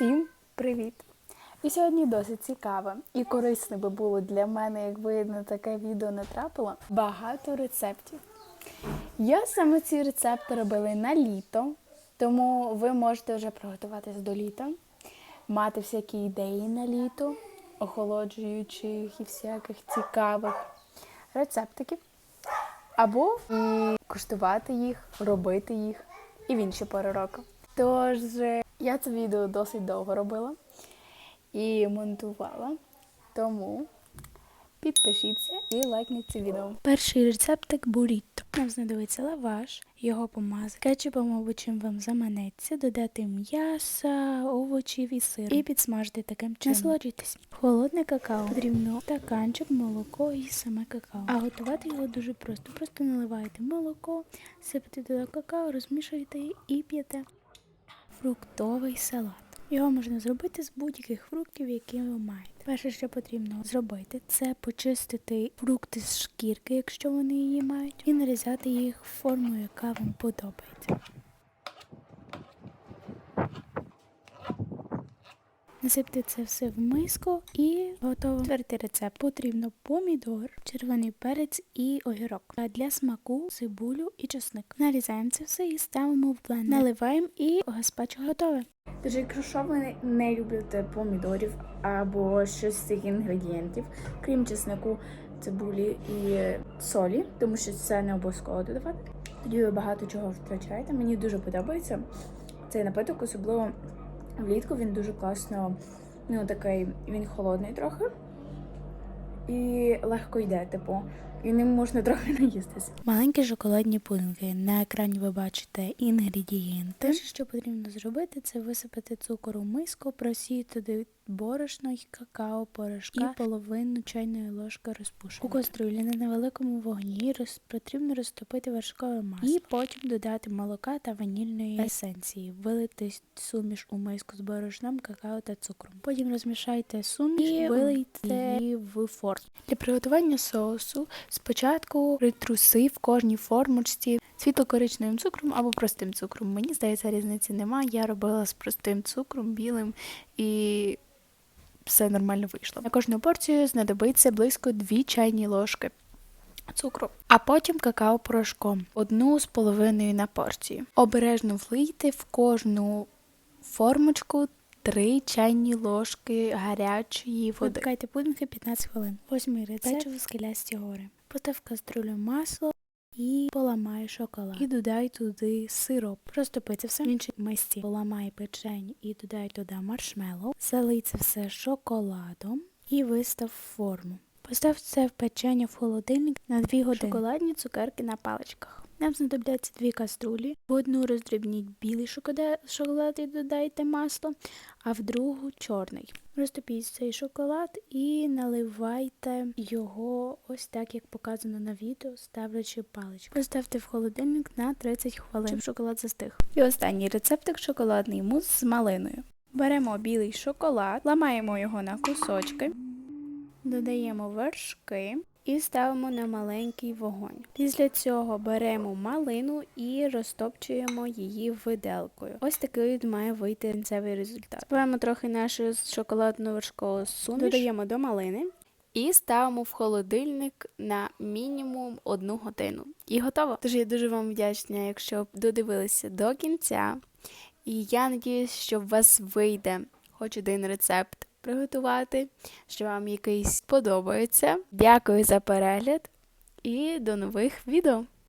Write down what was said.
Всім привіт! І сьогодні досить цікаве і корисне би було для мене, якби на таке відео не трапило. Багато рецептів. Я саме ці рецепти робила на літо, тому ви можете вже приготуватись до літа, мати всякі ідеї на літо, охолоджуючих і всяких цікавих рецептиків. Або куштувати їх, робити їх і в інші пори року. Тож я це відео досить довго робила і монтувала. Тому підпишіться і лайкніть це відео. Перший рецептик буріто. Нам знадобиться лаваш, його помазати, кетчупом або чим вам заманеться, додати м'яса, овочів і сир і підсмажити таким чином. Насолоджуйтесь. Холодне какао. Потрібно стаканчик, молоко і саме какао. А готувати його дуже просто. Просто наливаєте молоко, сипете туди какао, розмішуєте і п'єте. Фруктовий салат. Його можна зробити з будь-яких фруктів, які ви маєте. Перше, що потрібно зробити, це почистити фрукти з шкірки, якщо вони її мають, і нарізати їх в форму, яка вам подобається. Насипте це все в миску і готово. Четвертий рецепт. Потрібно помідор, червоний перець і огірок. А для смаку цибулю і чесник. Нарізаємо це все і ставимо в блендер. Наливаємо і гаспачо готове. Тож, якщо ви не любите помідорів або щось з цих інгредієнтів, крім чеснику, цибулі і солі, тому що це не обов'язково додавати, тоді ви багато чого втрачаєте. Мені дуже подобається цей напиток, особливо влітку він дуже класно, ну такий, він холодний трохи і легко йде, типу, і ним можна трохи наїстися. Маленькі шоколадні пудинги. На екрані ви бачите інгредієнти. Перше, що потрібно зробити, це висипати цукор у миску, просіяти борошно й какао, порошка і половину чайної ложки розпушення. У кастрюлі на невеликому вогні роз... потрібно розтопити вершкове масло і потім додати молока та ванільної есенції, вилити суміш у миску з борошном, какао та цукром. Потім розмішайте суміш і вилийте її в форму. Для приготування соусу спочатку притруси в кожній формочці світло-коричневим цукром або простим цукром. Мені здається, різниці немає. Я робила з простим цукром, білим і все нормально вийшло. На кожну порцію знадобиться близько 2 чайні ложки цукру, а потім какао порошком, одну з половиною на порцію. Обережно влийте в кожну формочку 3 чайні ложки гарячої води. Випікайте пудинги 15 хвилин. Восьмий рецепт печиво скелясті гори. Постав в каструлю масло і поламай шоколад. І додай туди сироп. Розтопи це все в іншій мисці. Поламай печень і додай туди маршмеллоу. Залий це все шоколадом і вистав форму. Постав це в печення в холодильник на 2 години. Шоколадні цукерки на паличках. Нам знадобляться дві каструлі. В одну роздрібніть білий шоколад, і додайте масло, а в другу чорний. Розтопіть цей шоколад і наливайте його ось так, як показано на відео, ставлячи паличку. Поставте в холодильник на 30 хвилин, щоб шоколад застиг. І останній рецептик шоколадний мус з малиною. Беремо білий шоколад, ламаємо його на кусочки, додаємо вершки. І ставимо на маленький вогонь. Після цього беремо малину і розтопчуємо її виделкою. Ось такий має вийти кінцевий результат. Збиваємо трохи нашу шоколадно-вершкову суміш, додаємо до малини і ставимо в холодильник на мінімум одну годину. І готово. Тож я дуже вам вдячна, якщо додивилися до кінця. І я надіюсь, що у вас вийде хоч один рецепт приготувати, що вам якийсь подобається. Дякую за перегляд і до нових відео!